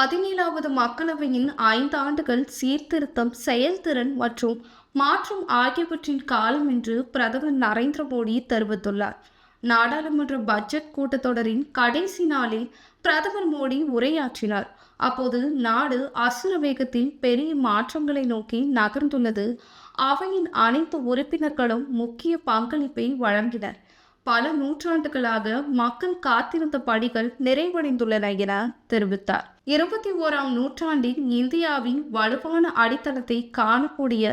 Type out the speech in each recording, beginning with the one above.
பதினேழாவது மக்களவையின் ஐந்து ஆண்டுகள் சீர்திருத்தம் செயல்திறன் மற்றும் மாற்றம் ஆகியவற்றின் காலம் என்று பிரதமர் நரேந்திர மோடி தெரிவித்துள்ளார். நாடாளுமன்ற பட்ஜெட் கூட்டத்தொடரின் கடைசி நாளில் பிரதமர் மோடி உரையாற்றினார். அப்போது நாடு அசுர வேகத்தில் பெரிய மாற்றங்களை நோக்கி நகர்ந்துள்ளது. அவையின் அனைத்து உறுப்பினர்களும் முக்கிய பங்களிப்பை வழங்கினர். பல நூற்றாண்டுகளாக மக்கள் காத்திருந்த பணிகள் நிறைவடைந்துள்ளன என தெரிவித்தார். இருபத்தி ஓராம் நூற்றாண்டின் இந்தியாவின் வலுவான அடித்தளத்தை காணக்கூடிய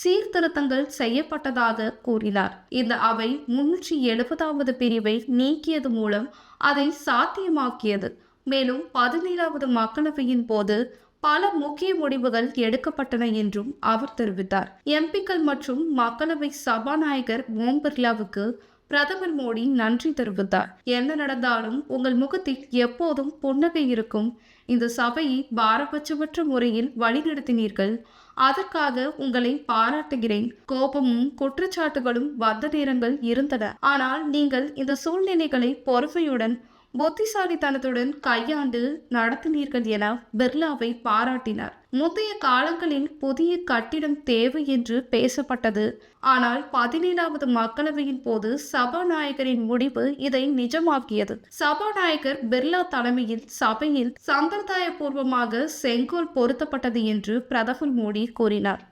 சீர்திருத்தங்கள் செய்யப்பட்டதாக கூறினார். இந்த அவை முன்னூற்றி எழுபதாவது பிரிவை நீக்கியது மூலம் அதை சாத்தியமாக்கியது. மேலும் பதினேழாவது மக்களவையின் போது பல முக்கிய முடிவுகள் எடுக்கப்பட்டன என்றும் அவர் தெரிவித்தார். எம்பிக்கள் மற்றும் மக்களவை சபாநாயகர் ஓம் பிர்லாவுக்கு பிரதமர் மோடி நன்றி தெரிவித்தார். என்ன நடந்தாலும் உங்கள் முகத்தில் எப்போதும் புன்னகை இருக்கும். இந்த சபையை பாரபட்சமற்ற முறையில் வழிநடத்தினீர்கள். அதற்காக உங்களை பாராட்டுகிறேன். கோபமும் குற்றச்சாட்டுகளும் வந்த நேரங்கள் இருந்தன. ஆனால் நீங்கள் இந்த சூழ்நிலைகளை பொறுமையுடன் புத்திசாலித்தனத்துடன் கையாண்டு நடத்தினீர்கள் என பிர்லாவை பாராட்டினார். முந்தைய காலங்களில் புதிய கட்டிடம் தேவை என்று பேசப்பட்டது. ஆனால் பதினேழாவது மக்களவையின் போது சபாநாயகரின் முடிவு இதை நிஜமாக்கியது. சபாநாயகர் பிர்லா தலைமையில் சபையில் சம்பிரதாயபூர்வமாக செங்கோல் பொருத்தப்பட்டது என்று பிரதமர் மோடி கூறினார்.